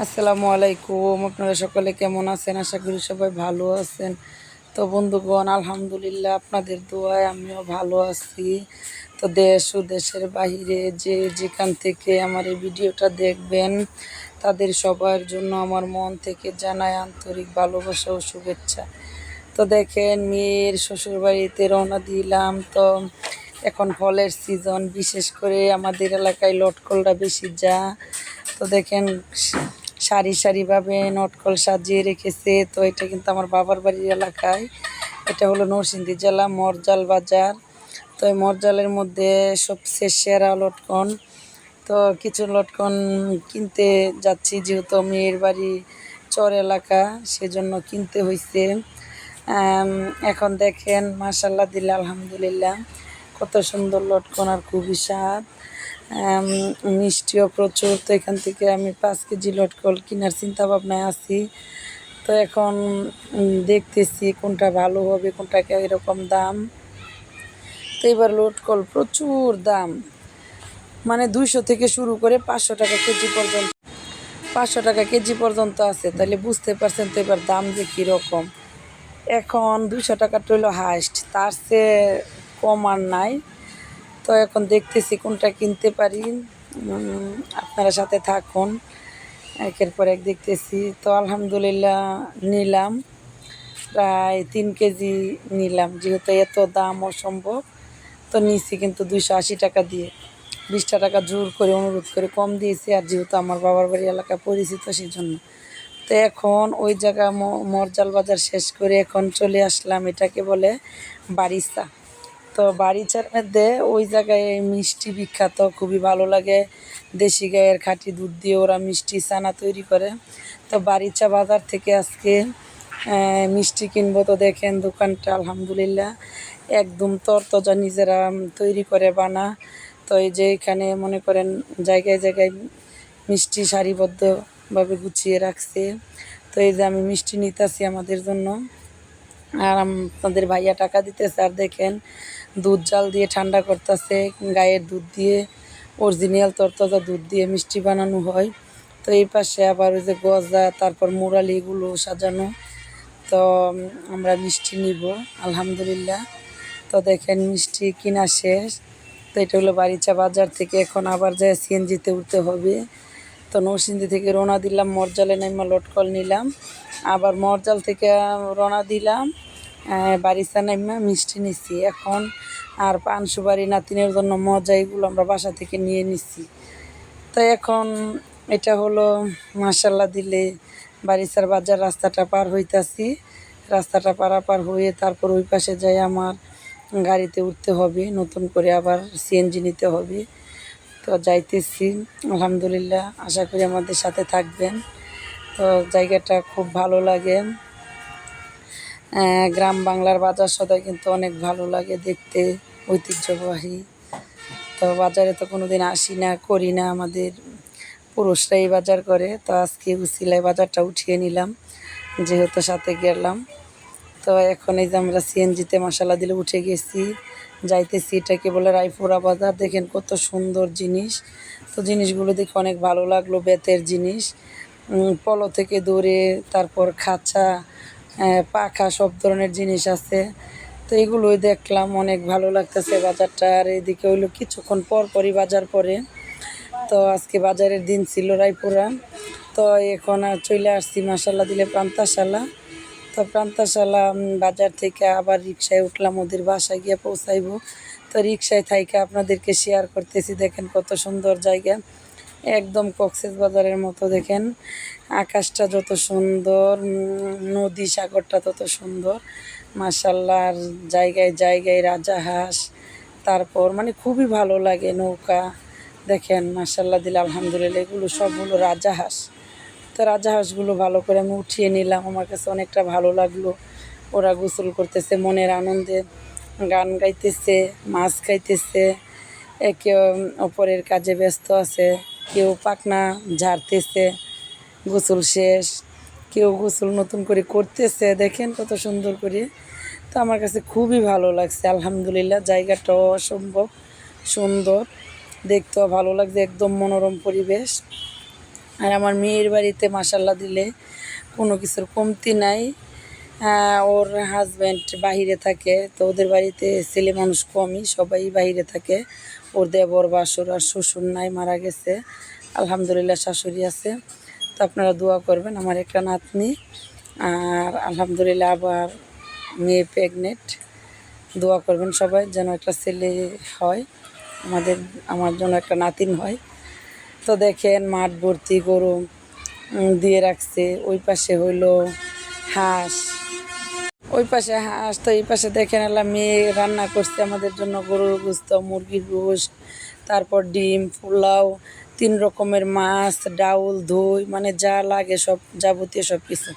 আসসালামু আলাইকুম। আপনারা সকলে কেমন আছেন? আশা করি সবাই ভালো আছেন। তো বন্ধুগণ, আলহামদুলিল্লাহ আপনাদের দোয়ায় আমিও ভালো আছি। তো দেশ ও দেশের বাহিরে যে যেখান থেকে আমার এই ভিডিওটা দেখবেন, তাদের সবার জন্য আমার মন থেকে জানায় আন্তরিক ভালোবাসা ও শুভেচ্ছা। তো দেখেন, মেয়ের শ্বশুরবাড়িতে রওনা দিলাম। তো এখন ফলের সিজন, বিশেষ করে আমাদের এলাকায় লটকলটা বেশি যা। তো দেখেন সারি সারিভাবে নটকল সাজিয়ে রেখেছে। তো এটা কিন্তু আমার বাবার বাড়ির এলাকায়। এটা হলো নরসিংদী জেলা, মরজাল বাজার। তো এই মরজালের মধ্যে সবচেয়ে সেরা লটকন। তো কিছু লটকন কিনতে যাচ্ছি, যেহেতু মেয়ের বাড়ি চর এলাকা, সেজন্য কিনতে হয়েছে এখন দেখেন মাশাল্লাহ দিল্লা আলহামদুলিল্লাহ, কত সুন্দর লটকন আর খুবই স্বাদ। মিষ্টিও প্রচুর। তো এখান থেকে আমি পাঁচ কেজি লটকল কেনার চিন্তা ভাবনায় আছি। তো এখন দেখতেছি কোনটা ভালো হবে, কোনটা এরকম দাম। তো এবার লটকল প্রচুর দাম। মানে দুইশো থেকে শুরু করে পাঁচশো টাকা কেজি পর্যন্ত, পাঁচশো টাকা কেজি পর্যন্ত আছে। তাহলে বুঝতে পারছেন তো এবার দাম যে কীরকম। এখন দুইশো টাকা টইল হাইস্ট তার চেয়ে কম আর নাই। তো এখন দেখতেছি কোনটা কিনতে পারি। আপনারা সাথে থাকুন। একের পর এক দেখতেছি। তো আলহামদুলিল্লাহ নিলাম। প্রায় তিন কেজি নিলাম। যেহেতু এত দাম অসম্ভব তো নিছি কিন্তু দুইশো আশি টাকা দিয়ে। বিশটা টাকা জোর করে, অনুরোধ করে কম দিয়েছি। আর যেহেতু আমার বাবার বাড়ি এলাকা পরিচিত সেই জন্য তো এখন ওই জায়গা মরজাল বাজার শেষ করে এখন চলে আসলাম, এটাকে বলে বারিসা। তো বাড়িচার মধ্যে ওই জায়গায় মিষ্টি বিখ্যাত, খুবই ভালো লাগে। দেশি গায়ের খাঁটি দুধ দিয়ে ওরা মিষ্টি ছানা তৈরি করে। তো বাড়িচা বাজার থেকে আজকে মিষ্টি কিনবো তো দেখেন দোকানটা, আলহামদুলিল্লাহ। একদম তরতাজা নিজেরা তৈরি করে বানা। তো এই যে এখানে মনে করেন জায়গায় জায়গায় মিষ্টি সারিবদ্ধভাবে গুছিয়ে রাখছে। তো এই যে আমি মিষ্টি নিতেছি আমাদের জন্য। আর আপনাদের ভাইয়া টাকা দিতেছে, আর দেখেন দুধ জাল দিয়ে ঠান্ডা করতেছে গায়ের দুধ দিয়ে অরিজিনাল তরতাজা দুধ দিয়ে মিষ্টি বানানো হয়। তো এই পাশে আবার ওই যে গজা, তারপর মুরালি এগুলো সাজানো। তো আমরা মিষ্টি নিব, আলহামদুলিল্লাহ। তো দেখেন মিষ্টি কিনা শেষ। তো এটা হলো বারিচা বাজার থেকে এখন আবার যায় সিএনজিতে উঠতে হবে। তো নরসিংদী থেকে রওনা দিলাম, মরজালে নাইমা লটকল নিলাম। আবার মরজাল থেকে রওনা দিলাম বারিচা নাইমা মিষ্টি নিছি। এখন আর পান সুপারি নাতিনের জন্য মজা এগুলো আমরা বাসা থেকে নিয়ে নিছি। তো এখন এটা হলো মাসাল্লাহ দিলে বারিচার বাজার রাস্তাটা পার হইতাছি। রাস্তাটা পারাপার হয়ে তারপর ওই পাশে যাই আমার গাড়িতে উঠতে হবে, নতুন করে আবার সিএনজি নিতে হবে। তো যাইতেছি। আলহামদুলিল্লাহ, আশা করি আমাদের সাথে থাকবেন। তো জায়গাটা খুব ভালো লাগে। গ্রাম বাংলার বাজার সদাই কিন্তু অনেক ভালো লাগে দেখতে, ঐতিহ্যবাহী। তো বাজারে তো কোনো দিন আসি না, করি না আমাদের পুরুষরাই বাজার করে। তো আজকে উসিলায় বাজারটা উঠিয়ে নিলাম, যেহেতু সাথে গেলাম। তো এখন এই যে আমরা সিএনজিতে মশলা দিলে উঠে গেছি। যাইতেছি, এটাকে বলে রায়পুরা বাজার। দেখেন কত সুন্দর জিনিস। তো জিনিসগুলো দেখে অনেক ভালো লাগল, বেতের জিনিস। পলো থেকে দূরে, তারপর খাঁচা পাখা, সব ধরনের জিনিস আছে। তো এগুলোই দেখলাম, অনেক ভালো লাগতেছে বাজারটা। আর এদিকে হইল কিছুক্ষণ পর পরই বাজার পরে। তো আজকে বাজারের দিন ছিল রায়পুরা। তো এখন আর চলে আসছি মাসাল্লাহ দিলে প্রান্তাশালা তো প্রান্তাশালা বাজার থেকে আবার রিক্সায় উঠলাম, ওদের বাসায় গিয়ে পৌঁছাইবো। তো রিক্সায় থাইকে আপনাদেরকে শেয়ার করতেছি, দেখেন কত সুন্দর জায়গা। একদম কক্সেস বাজারের মতো, দেখেন। আকাশটা যত সুন্দর নদী সাগরটা তত সুন্দর। আর জায়গায় জায়গায় রাজাহাঁস তারপর মানে খুবই ভালো লাগে নৌকা। দেখেন মাসাল্লাহ দিল আলহামদুলিল্লাহ, এগুলো সব হলো রাজাহাঁস তো রাজাহাঁসগুলো ভালো করে আমি উঠিয়ে নিলাম। আমার কাছে অনেকটা ভালো লাগল। ওরা গোসল করতেছে, মনের আনন্দে গান গাইতেছে, মাছ খাইতেছে, একে অপরের কাজে ব্যস্ত আছে, কেউ পাকনা ঝাড়তেছে, গোসল শেষ, কেউ গোসল নতুন করে করতেছে, দেখেন কত সুন্দর করে। তো আমার কাছে খুবই ভালো লাগছে, আলহামদুলিল্লাহ, জায়গাটাও অসম্ভব সুন্দর, দেখতেও ভালো লাগছে, একদম মনোরম পরিবেশ। আর আমার মেয়ের বাড়িতে মাসাল্লাহ দিলে কোনো কিছুর কমতি নাই। ওর হাজব্যান্ড বাহিরে থাকে, তো ওদের বাড়িতে ছেলে মানুষ কমই, সবাই বাহিরে থাকে। ওর দেবর, বাসুর আর শ্বশুর নাই, মারা গেছে। আলহামদুলিল্লাহ শাশুড়ি আছে। তো আপনারা দোয়া করবেন আমার একটা নাতনি। আর আলহামদুলিল্লাহ আবার মেয়ে প্রেগনেন্ট দোয়া করবেন সবাই যেন একটা ছেলে হয়, আমাদের, আমার জন্য একটা নাতিন হয়। তো দেখেন মাঠ ভর্তি গরু দিয়ে রাখছে। ওই পাশে হইল হাঁস। ওই পাশে হাঁস, তো এই পাশে দেখেন এলাম মেয়ে রান্না করছে আমাদের জন্য গরুর গোস্ত, মুরগির গোস্ত তারপর ডিম, পোলাও, তিন রকমের মাছ, ডাউল, দই মানে যা লাগে সব যাবতীয় সব কিছু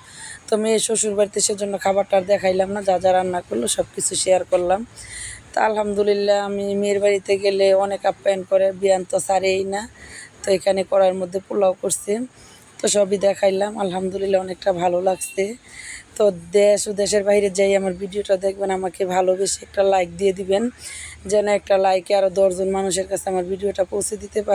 তো মেয়ে শ্বশুর বাড়িতে সেজন্য খাবারটা দেখাইলাম না, যা যা রান্না করল সব কিছু শেয়ার করলাম। তা আলহামদুলিল্লাহ আমি মেয়ের বাড়িতে গেলে অনেক আপ্যায়ন করে, বিয়ান তো সারেই না। তো এখানে করার মধ্যে পোলাও করছে। তো সবই দেখাইলাম। আলহামদুলিল্লাহ অনেকটা ভালো লাগছে। তো দেশ ও দেশের বাইরে যাই আমার ভিডিওটা দেখবেন, আমাকে ভালোবেসে একটা লাইক দিয়ে দিবেন, যেন একটা লাইকে আরও দশজন মানুষের কাছে আমার ভিডিওটা পৌঁছে দিতে পারে।